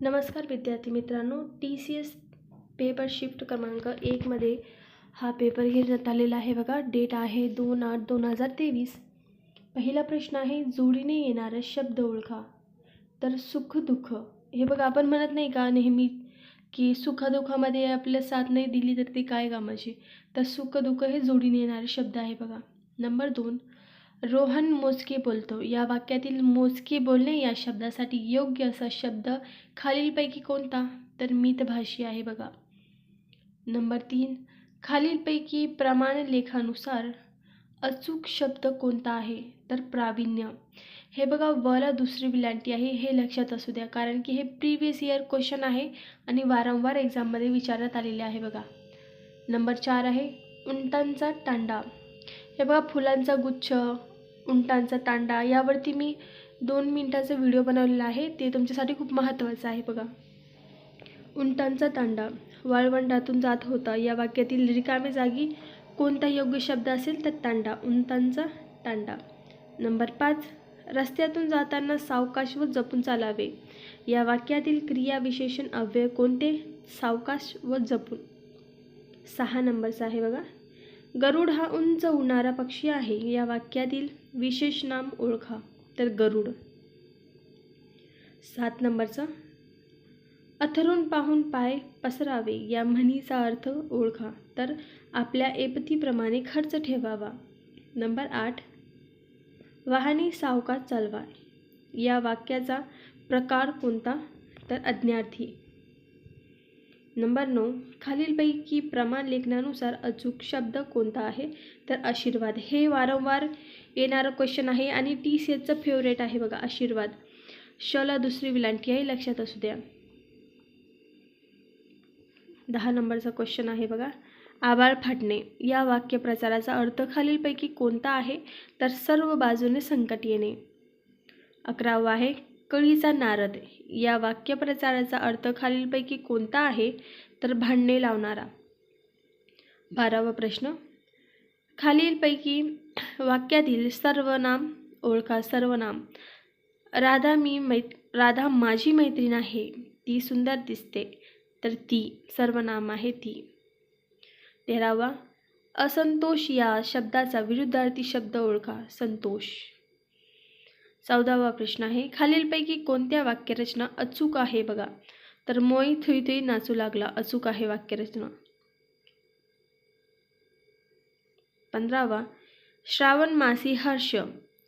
नमस्कार विद्यार्थी मित्रांनो T C S paper shift क्रमांक एकमध्ये हा पेपर घेण्यात आलेला आहे बघा. डेट आहे दोन आठ दोन हजार तेवीस. पहिला प्रश्न आहे जोडीने येणारा शब्द ओळखा. तर सुख दुःख. हे बघा आपण म्हणत नाही का नेहमी की सुखदुःखामध्ये आपल्याला साथ नाही दिली तर ती काय कामाची? तर सुख दुःख हे जोडीने येणारे शब्द आहे बघा. नंबर दोन. रोहन मोजके बोलतो. या वाक्यातील मोजके बोलणे या शब्दासाठी योग्य असा शब्द खालीलपैकी कोणता? तर मितभाषी आहे बघा. नंबर तीन. खालीलपैकी प्रमाण लेखानुसार अचूक शब्द कोणता आहे? तर प्रावीण्य. हे बघा वला दुसरी विलांटी आहे हे लक्षात असू द्या कारण की हे प्रिव्हियस इयर क्वेश्चन आहे आणि वारंवार एक्झाममध्ये विचारण्यात आलेले आहे बघा. नंबर चार आहे उंटांचा तांडा. हे बघा फुलांचा गुच्छ उंटांचा तांडा यावरती मी दोन मिनटाचा व्हिडिओ बनवलेला आहे. ते तुमच्यासाठी खूप महत्त्वाचं आहे बघा. उंटांचा तांडा वाळवंटातून जात होता. या वाक्यातील रिकामे जागी कोणता योग्य शब्द असेल तर तांडा उंटांचा तांडा. नंबर पाच रस्त्यातून जाताना सावकाश व जपून चालावे. या वाक्यातील क्रियाविशेषण अव्यय कोणते? सावकाश व जपून. सहा नंबरचा आहे बघा. गरुड हा उंच उडणारा पक्षी आहे. या वाक्यातील विशेष नाम ओळखा. तर गरुड. सात नंबरचा. अथरून पाहून पाय पसरावे. या म्हणीचा अर्थ ओळखा. तर आपल्या एपतीप्रमाणे खर्च ठेवावा. नंबर आठ. वाहने सावकाश चालवा. या वाक्याचा प्रकार कोणता? तर अज्ञार्थी. नंबर नऊ खालीलपैकी प्रमाण लेखनानुसार अचूक शब्द कोणता आहे? तर आशीर्वाद. हे वारंवार येणारं क्वेश्चन आहे आणि टी सी एचचं फेवरेट आहे बघा आशीर्वाद. शला दुसरी विलांटी आहे लक्षात असू द्या. दहा नंबरचा क्वेश्चन आहे बघा. आबाळ फाटणे. या वाक्यप्रचाराचा अर्थ खालीलपैकी कोणता आहे? तर सर्व बाजूने संकट येणे. अकरावा आहे कळीचा नारद. या वाक्यप्रचाराचा अर्थ खालीलपैकी कोणता आहे? तर भांडणे लावणारा. बारावा प्रश्न. खालीलपैकी वाक्यातील सर्वनाम ओळखा सर्वनाम. राधा मी मै राधा माझी मैत्रीण आहे. ती सुंदर दिसते. तर ती सर्वनाम आहे ती. तेरावा. असंतोष या शब्दाचा विरुद्धार्थी शब्द ओळखा. संतोष. चौदावा प्रश्न आहे. खालीलपैकी कोणत्या वाक्यरचना अचूक आहे बघा. तर मोई थुई थुई नाचू लागला. अचूक आहे वाक्यरचना. पंधरावा. श्रावण मासी हर्ष.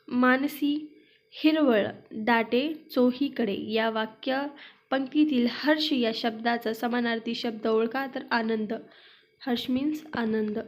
मानसी हिरवळ. दाटे चोहीकडे. या वाक्य पंक्तीतील हर्ष या शब्दाचा समानार्थी शब्द ओळखा तर आनंद. हर्ष मीन्स आनंद.